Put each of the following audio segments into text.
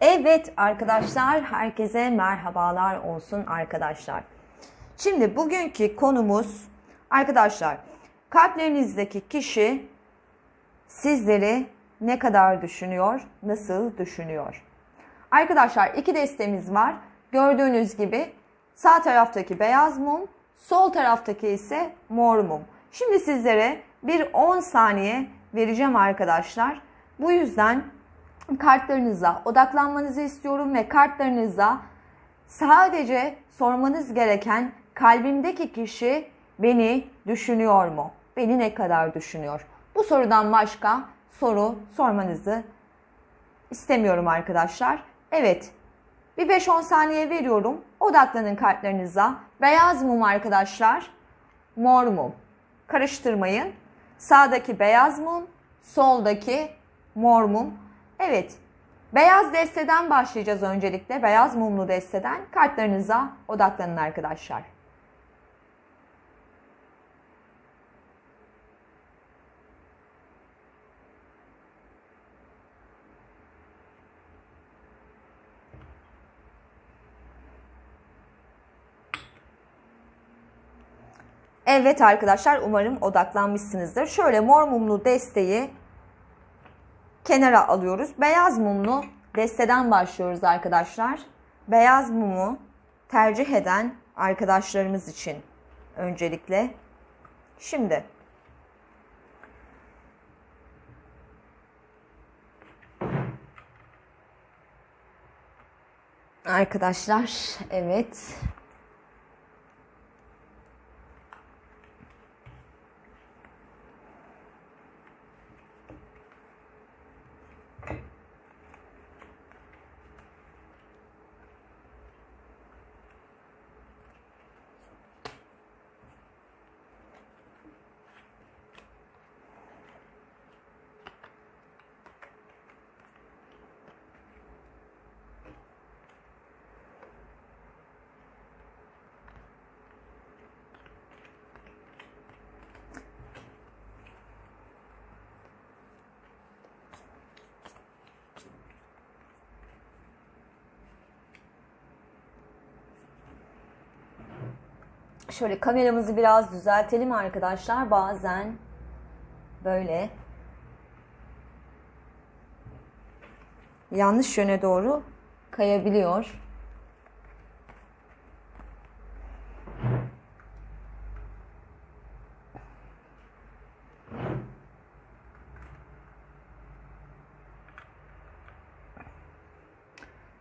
Evet arkadaşlar, herkese merhabalar olsun arkadaşlar. Şimdi bugünkü konumuz arkadaşlar, kalplerinizdeki kişi sizleri ne kadar düşünüyor, nasıl düşünüyor? Arkadaşlar iki destemiz var. Gördüğünüz gibi sağ taraftaki beyaz mum, sol taraftaki ise mor mum. Şimdi sizlere bir 10 saniye vereceğim arkadaşlar. Bu yüzden kartlarınıza odaklanmanızı istiyorum ve kartlarınıza sadece sormanız gereken kalbimdeki kişi beni düşünüyor mu? Beni ne kadar düşünüyor? Bu sorudan başka soru sormanızı istemiyorum arkadaşlar. Evet. Bir 5-10 saniye veriyorum. Odaklanın kartlarınıza. Beyaz mum arkadaşlar. Mor mum. Karıştırmayın. Sağdaki beyaz mum, soldaki mor mum. Evet. Beyaz desteden başlayacağız öncelikle. Beyaz mumlu desteden kartlarınıza odaklanın arkadaşlar. Evet arkadaşlar umarım odaklanmışsınızdır. Şöyle mor mumlu desteği kenara alıyoruz. Beyaz mumlu desteden başlıyoruz arkadaşlar. Beyaz mumu tercih eden arkadaşlarımız için öncelikle. Şimdi Arkadaşlar evet Şöyle kameramızı biraz düzeltelim arkadaşlar. Bazen böyle yanlış yöne doğru kayabiliyor.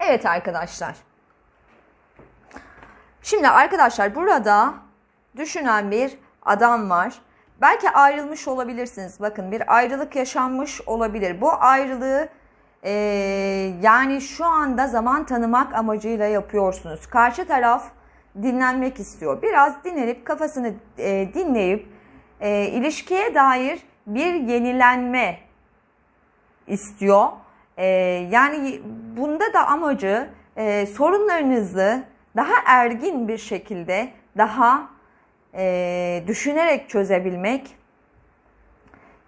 Evet arkadaşlar. Şimdi arkadaşlar burada düşünen bir adam var. Belki ayrılmış olabilirsiniz. Bakın bir ayrılık yaşanmış olabilir. Bu ayrılığı e, yani şu anda zaman tanımak amacıyla yapıyorsunuz. Karşı taraf dinlenmek istiyor. Biraz dinlenip kafasını e, dinleyip e, ilişkiye dair bir yenilenme istiyor. E, yani bunda da amacı e, sorunlarınızı daha ergin bir şekilde, daha e, düşünerek çözebilmek.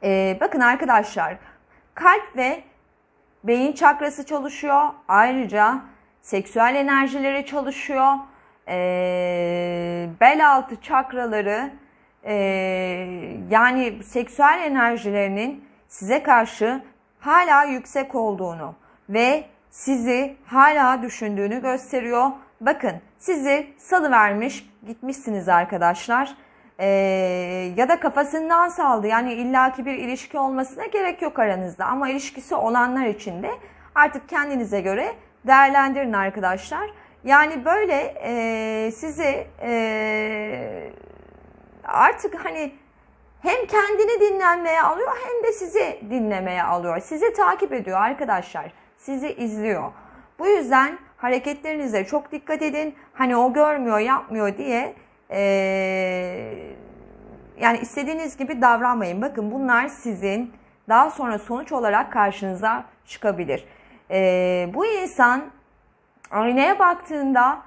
E, bakın arkadaşlar, kalp ve beyin çakrası çalışıyor. Ayrıca seksüel enerjileri çalışıyor. E, bel altı çakraları, e, yani seksüel enerjilerinin size karşı hala yüksek olduğunu ve sizi hala düşündüğünü gösteriyor. Bakın sizi salı vermiş gitmişsiniz arkadaşlar. Ee, ya da kafasından saldı. Yani illaki bir ilişki olmasına gerek yok aranızda. Ama ilişkisi olanlar için de artık kendinize göre değerlendirin arkadaşlar. Yani böyle e, sizi e, artık hani hem kendini dinlenmeye alıyor hem de sizi dinlemeye alıyor. Sizi takip ediyor arkadaşlar. Sizi izliyor. Bu yüzden hareketlerinize çok dikkat edin. Hani o görmüyor, yapmıyor diye ee, yani istediğiniz gibi davranmayın. Bakın bunlar sizin daha sonra sonuç olarak karşınıza çıkabilir. Ee, bu insan aynaya baktığında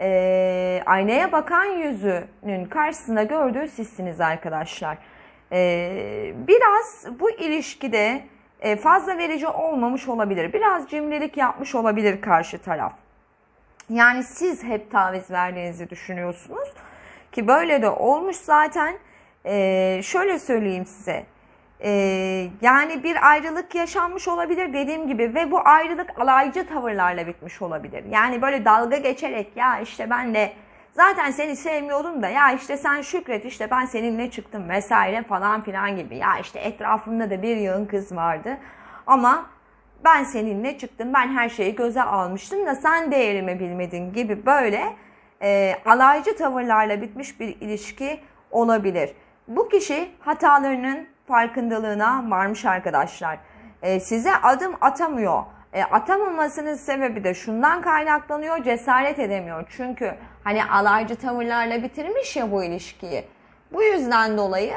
e, aynaya bakan yüzünün karşısında gördüğü sizsiniz arkadaşlar. E, biraz bu ilişkide e, fazla verici olmamış olabilir. Biraz cimrilik yapmış olabilir karşı taraf. Yani siz hep taviz verdiğinizi düşünüyorsunuz ki böyle de olmuş zaten. Ee, şöyle söyleyeyim size. Ee, yani bir ayrılık yaşanmış olabilir dediğim gibi ve bu ayrılık alaycı tavırlarla bitmiş olabilir. Yani böyle dalga geçerek ya işte ben de zaten seni sevmiyordum da ya işte sen şükret işte ben seninle çıktım vesaire falan filan gibi. Ya işte etrafımda da bir yığın kız vardı ama ben seninle çıktım ben her şeyi göze almıştım da sen değerimi bilmedin gibi böyle e, alaycı tavırlarla bitmiş bir ilişki olabilir. Bu kişi hatalarının farkındalığına varmış arkadaşlar. E, size adım atamıyor. E, atamamasının sebebi de şundan kaynaklanıyor. Cesaret edemiyor. Çünkü hani alaycı tavırlarla bitirmiş ya bu ilişkiyi. Bu yüzden dolayı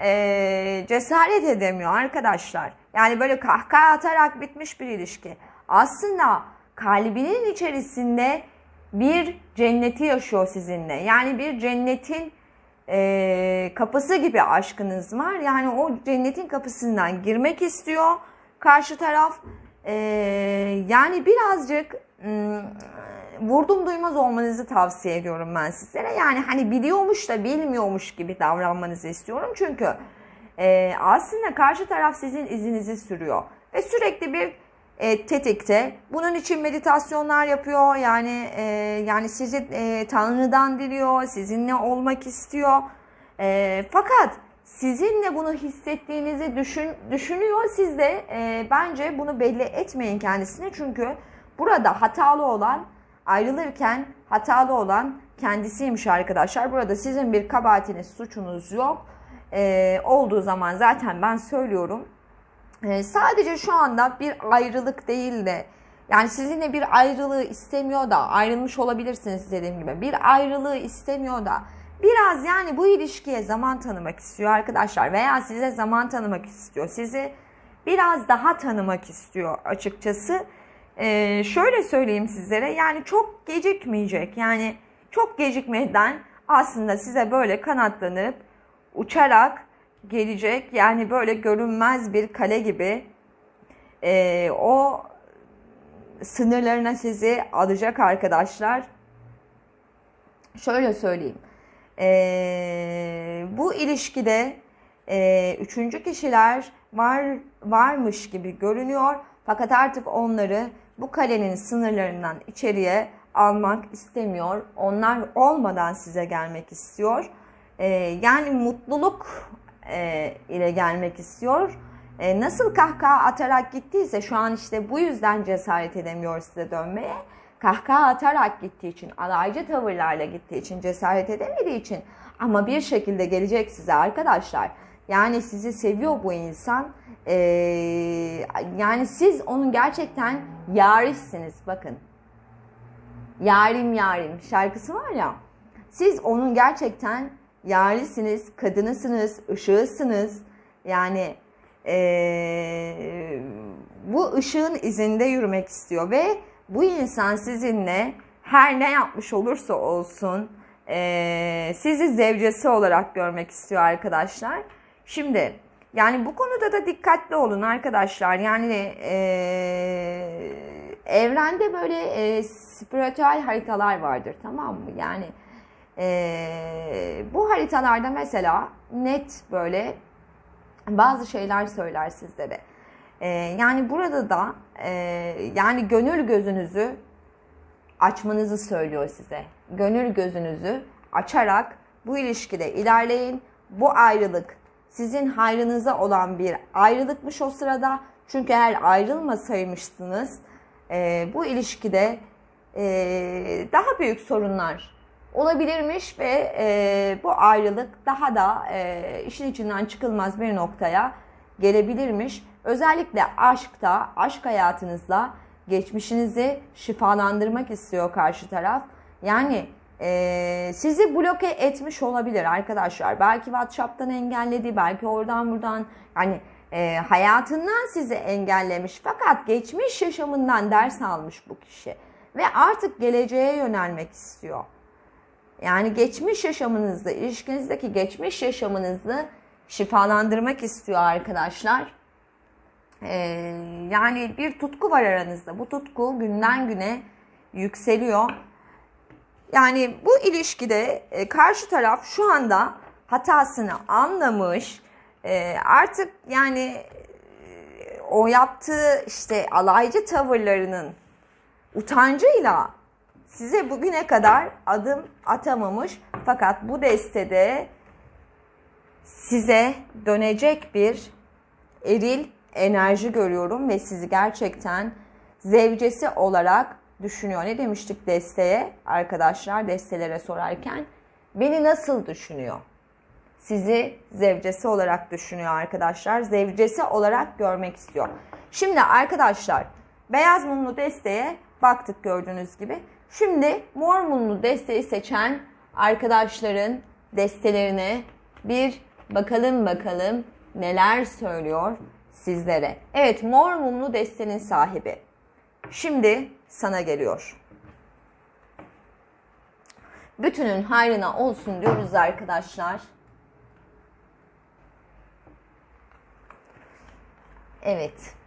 e, cesaret edemiyor arkadaşlar. Yani böyle kahkaha atarak bitmiş bir ilişki. Aslında kalbinin içerisinde bir cenneti yaşıyor sizinle. Yani bir cennetin e, kapısı gibi aşkınız var. Yani o cennetin kapısından girmek istiyor karşı taraf. E, yani birazcık m, vurdum duymaz olmanızı tavsiye ediyorum ben sizlere. Yani hani biliyormuş da bilmiyormuş gibi davranmanızı istiyorum. Çünkü e, aslında karşı taraf sizin izinizi sürüyor. Ve sürekli bir e, tetikte. Bunun için meditasyonlar yapıyor. Yani e, yani sizi e, Tanrı'dan diliyor, sizinle olmak istiyor. E, fakat sizinle bunu hissettiğinizi düşün, düşünüyor. Siz de e, bence bunu belli etmeyin kendisine. Çünkü burada hatalı olan ayrılırken hatalı olan kendisiymiş arkadaşlar. Burada sizin bir kabahatiniz, suçunuz yok. E, olduğu zaman zaten ben söylüyorum. Ee, sadece şu anda bir ayrılık değil de yani sizinle bir ayrılığı istemiyor da ayrılmış olabilirsiniz dediğim gibi. Bir ayrılığı istemiyor da biraz yani bu ilişkiye zaman tanımak istiyor arkadaşlar veya size zaman tanımak istiyor. Sizi biraz daha tanımak istiyor açıkçası. Ee, şöyle söyleyeyim sizlere yani çok gecikmeyecek. Yani çok gecikmeden aslında size böyle kanatlanıp uçarak gelecek. Yani böyle görünmez bir kale gibi e, o sınırlarına sizi alacak arkadaşlar. Şöyle söyleyeyim. E, bu ilişkide e, üçüncü kişiler var varmış gibi görünüyor. Fakat artık onları bu kalenin sınırlarından içeriye almak istemiyor. Onlar olmadan size gelmek istiyor. E, yani mutluluk e, ile gelmek istiyor. E, nasıl kahkaha atarak gittiyse şu an işte bu yüzden cesaret edemiyor size dönmeye. Kahkaha atarak gittiği için, alaycı tavırlarla gittiği için, cesaret edemediği için ama bir şekilde gelecek size arkadaşlar. Yani sizi seviyor bu insan. Ee, yani siz onun gerçekten yarişsiniz. Bakın. Yarim yarim şarkısı var ya. Siz onun gerçekten yarlisiniz, kadınısınız, ışığısınız. Yani ee, bu ışığın izinde yürümek istiyor ve bu insan sizinle her ne yapmış olursa olsun e, sizi zevcesi olarak görmek istiyor arkadaşlar. Şimdi yani bu konuda da dikkatli olun arkadaşlar. Yani e, evrende böyle e, spiritüel haritalar vardır tamam mı? Yani ee, bu haritalarda mesela net böyle bazı şeyler söyler sizlere. Ee, yani burada da e, yani gönül gözünüzü açmanızı söylüyor size. Gönül gözünüzü açarak bu ilişkide ilerleyin. Bu ayrılık sizin hayrınıza olan bir ayrılıkmış o sırada. Çünkü eğer ayrılmasaymışsınız e, bu ilişkide e, daha büyük sorunlar olabilirmiş ve e, bu ayrılık daha da e, işin içinden çıkılmaz bir noktaya gelebilirmiş. Özellikle aşkta, aşk hayatınızda geçmişinizi şifalandırmak istiyor karşı taraf. Yani e, sizi bloke etmiş olabilir arkadaşlar. Belki WhatsApp'tan engelledi, belki oradan buradan yani e, hayatından sizi engellemiş. Fakat geçmiş yaşamından ders almış bu kişi ve artık geleceğe yönelmek istiyor. Yani geçmiş yaşamınızda, ilişkinizdeki geçmiş yaşamınızı şifalandırmak istiyor arkadaşlar. Ee, yani bir tutku var aranızda. Bu tutku günden güne yükseliyor. Yani bu ilişkide e, karşı taraf şu anda hatasını anlamış. E, artık yani e, o yaptığı işte alaycı tavırlarının utancıyla size bugüne kadar adım atamamış. Fakat bu destede size dönecek bir eril enerji görüyorum ve sizi gerçekten zevcesi olarak düşünüyor. Ne demiştik desteğe arkadaşlar destelere sorarken? Beni nasıl düşünüyor? Sizi zevcesi olarak düşünüyor arkadaşlar. Zevcesi olarak görmek istiyor. Şimdi arkadaşlar beyaz mumlu desteğe baktık gördüğünüz gibi. Şimdi mor desteği seçen arkadaşların destelerine bir bakalım bakalım neler söylüyor sizlere. Evet mor destenin sahibi. Şimdi sana geliyor. Bütünün hayrına olsun diyoruz arkadaşlar. Evet.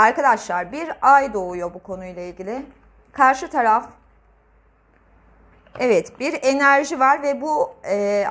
Arkadaşlar bir ay doğuyor bu konuyla ilgili. Karşı taraf evet bir enerji var ve bu e,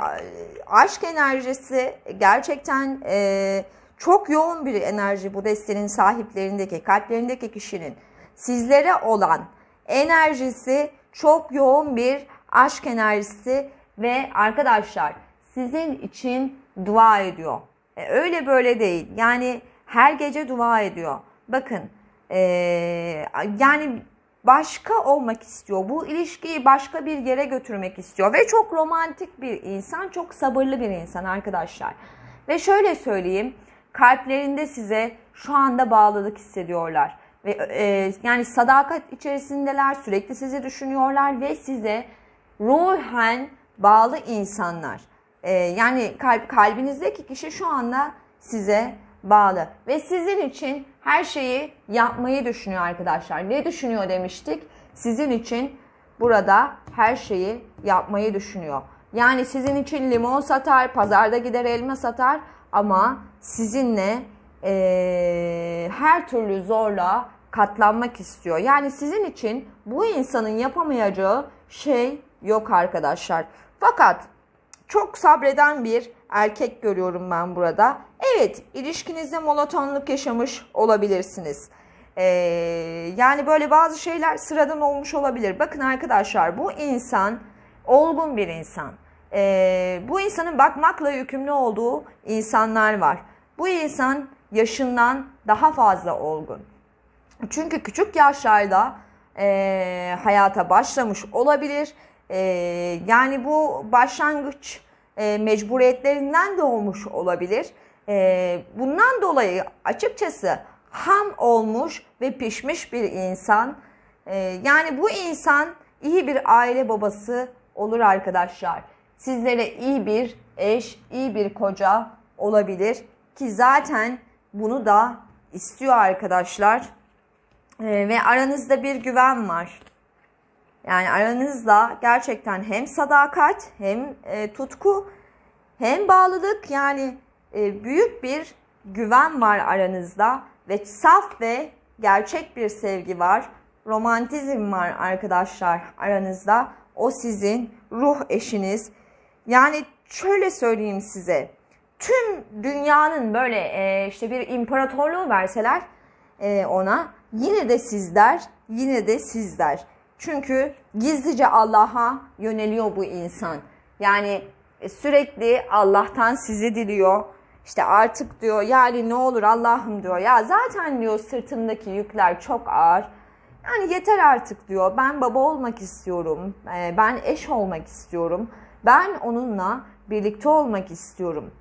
aşk enerjisi gerçekten e, çok yoğun bir enerji bu destenin sahiplerindeki, kalplerindeki kişinin sizlere olan enerjisi çok yoğun bir aşk enerjisi ve arkadaşlar sizin için dua ediyor. E, öyle böyle değil. Yani her gece dua ediyor. Bakın ee, yani başka olmak istiyor. Bu ilişkiyi başka bir yere götürmek istiyor. Ve çok romantik bir insan, çok sabırlı bir insan arkadaşlar. Ve şöyle söyleyeyim, kalplerinde size şu anda bağlılık hissediyorlar. Ve e, yani sadakat içerisindeler, sürekli sizi düşünüyorlar ve size ruhen bağlı insanlar. E, yani kalp kalbinizdeki kişi şu anda size bağlı ve sizin için her şeyi yapmayı düşünüyor arkadaşlar. Ne düşünüyor demiştik? Sizin için burada her şeyi yapmayı düşünüyor. Yani sizin için limon satar, pazarda gider elma satar ama sizinle e, her türlü zorla katlanmak istiyor. Yani sizin için bu insanın yapamayacağı şey yok arkadaşlar. Fakat çok sabreden bir erkek görüyorum ben burada. Evet, ilişkinizde monotonluk yaşamış olabilirsiniz. Ee, yani böyle bazı şeyler sıradan olmuş olabilir. Bakın arkadaşlar bu insan olgun bir insan. Ee, bu insanın bakmakla yükümlü olduğu insanlar var. Bu insan yaşından daha fazla olgun. Çünkü küçük yaşlarda e, hayata başlamış olabilir. E, yani bu başlangıç e, mecburiyetlerinden doğmuş olabilir. E, bundan dolayı açıkçası ham olmuş ve pişmiş bir insan. E, yani bu insan iyi bir aile babası olur arkadaşlar. Sizlere iyi bir eş, iyi bir koca olabilir ki zaten bunu da istiyor arkadaşlar. E, ve aranızda bir güven var. Yani aranızda gerçekten hem sadakat hem e, tutku hem bağlılık yani e, büyük bir güven var aranızda ve saf ve gerçek bir sevgi var. Romantizm var arkadaşlar aranızda. O sizin ruh eşiniz. Yani şöyle söyleyeyim size. Tüm dünyanın böyle e, işte bir imparatorluğu verseler e, ona yine de sizler, yine de sizler. Çünkü gizlice Allah'a yöneliyor bu insan. Yani e, sürekli Allah'tan sizi diliyor. İşte artık diyor yani ne olur Allah'ım diyor. Ya zaten diyor sırtımdaki yükler çok ağır. Yani yeter artık diyor. Ben baba olmak istiyorum. E, ben eş olmak istiyorum. Ben onunla birlikte olmak istiyorum.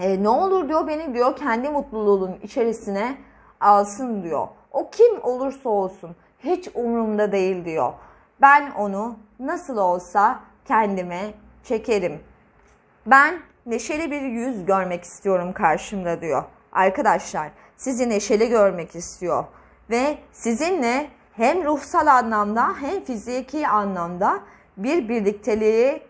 E, ne olur diyor beni diyor kendi mutluluğunun içerisine alsın diyor. O kim olursa olsun hiç umurumda değil diyor. Ben onu nasıl olsa kendime çekerim. Ben neşeli bir yüz görmek istiyorum karşımda diyor. arkadaşlar sizi neşeli görmek istiyor ve sizinle hem ruhsal anlamda hem fiziki anlamda bir birlikteliği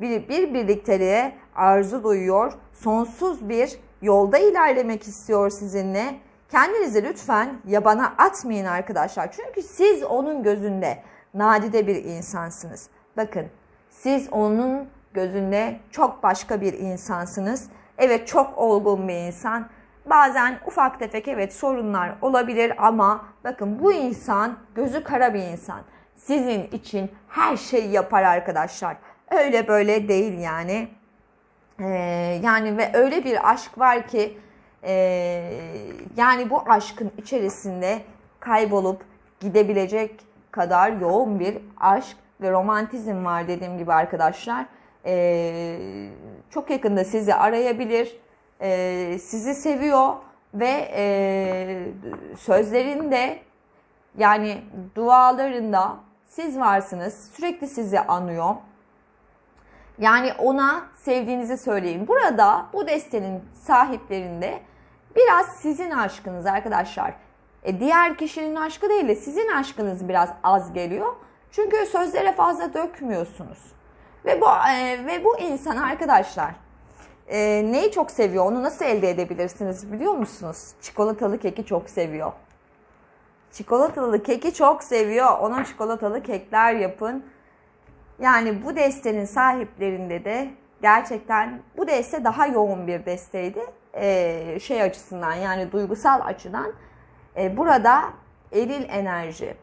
bir, bir birlikteliğe arzu duyuyor. Sonsuz bir yolda ilerlemek istiyor sizinle. Kendinizi lütfen yabana atmayın arkadaşlar. Çünkü siz onun gözünde nadide bir insansınız. Bakın siz onun gözünde çok başka bir insansınız. Evet çok olgun bir insan. Bazen ufak tefek evet sorunlar olabilir ama bakın bu insan gözü kara bir insan. Sizin için her şeyi yapar arkadaşlar. Öyle böyle değil yani. Ee, yani ve öyle bir aşk var ki e, yani bu aşkın içerisinde kaybolup gidebilecek kadar yoğun bir aşk ve romantizm var dediğim gibi arkadaşlar. Ee, çok yakında sizi arayabilir, ee, sizi seviyor ve e, sözlerinde yani dualarında siz varsınız, sürekli sizi anıyor. Yani ona sevdiğinizi söyleyin. Burada bu destenin sahiplerinde biraz sizin aşkınız arkadaşlar. E, diğer kişinin aşkı değil de sizin aşkınız biraz az geliyor. Çünkü sözlere fazla dökmüyorsunuz. Ve bu e, ve bu insan arkadaşlar e, neyi çok seviyor? Onu nasıl elde edebilirsiniz biliyor musunuz? Çikolatalı keki çok seviyor. Çikolatalı keki çok seviyor. Ona çikolatalı kekler yapın. Yani bu destenin sahiplerinde de gerçekten bu deste daha yoğun bir desteydi. Ee, şey açısından yani duygusal açıdan. Ee, burada eril enerji.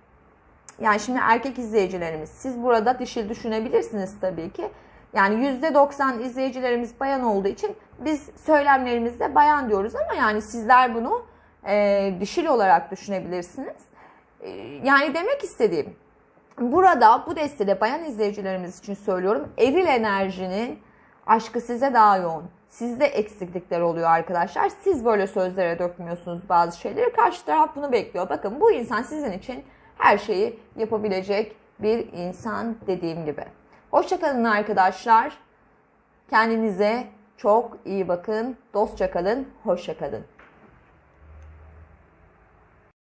Yani şimdi erkek izleyicilerimiz siz burada dişil düşünebilirsiniz tabii ki. Yani %90 izleyicilerimiz bayan olduğu için biz söylemlerimizde bayan diyoruz ama yani sizler bunu e, dişil olarak düşünebilirsiniz. E, yani demek istediğim Burada bu destede bayan izleyicilerimiz için söylüyorum. Eril enerjinin aşkı size daha yoğun. Sizde eksiklikler oluyor arkadaşlar. Siz böyle sözlere dökmüyorsunuz bazı şeyleri. Karşı taraf bunu bekliyor. Bakın bu insan sizin için her şeyi yapabilecek bir insan dediğim gibi. Hoşçakalın arkadaşlar. Kendinize çok iyi bakın. Dostça kalın. Hoşça kalın.